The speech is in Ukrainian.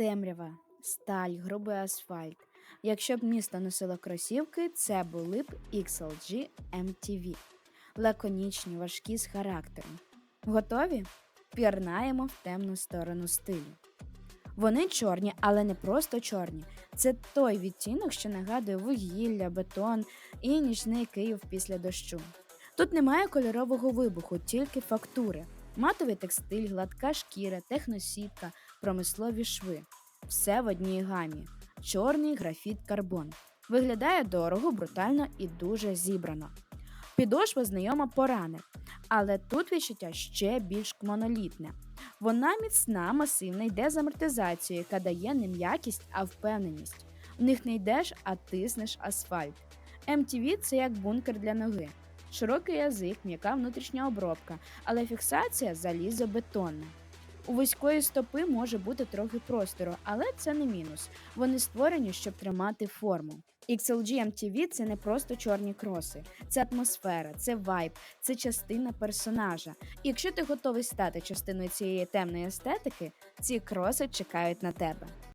Темрява, сталь, грубий асфальт. Якщо б місто носило кросівки, це були б XLG MTV. Лаконічні, важкі з характером. Готові? Пірнаємо в темну сторону стилю. Вони чорні, але не просто чорні. Це той відтінок, що нагадує вугілля, бетон і нічний Київ після дощу. Тут немає кольорового вибуху, тільки фактури. Матовий текстиль, гладка шкіра, техносітка, промислові шви. Все в одній гамі. Чорний графіт карбон. Виглядає дорого, брутально і дуже зібрано. Підошва знайома порани, але тут відчуття ще більш монолітне. Вона міцна, масивна, йде з амортизацією, яка дає не м'якість, а впевненість. В них не йдеш, а тиснеш асфальт. MTV – це як бункер для ноги. Широкий язик, м'яка внутрішня обробка, але фіксація залізобетонна. У вузької стопи може бути трохи простору, але це не мінус. Вони створені, щоб тримати форму. XLG MTV – це не просто чорні кроси, це атмосфера, це вайб, це частина персонажа. І якщо ти готовий стати частиною цієї темної естетики, ці кроси чекають на тебе.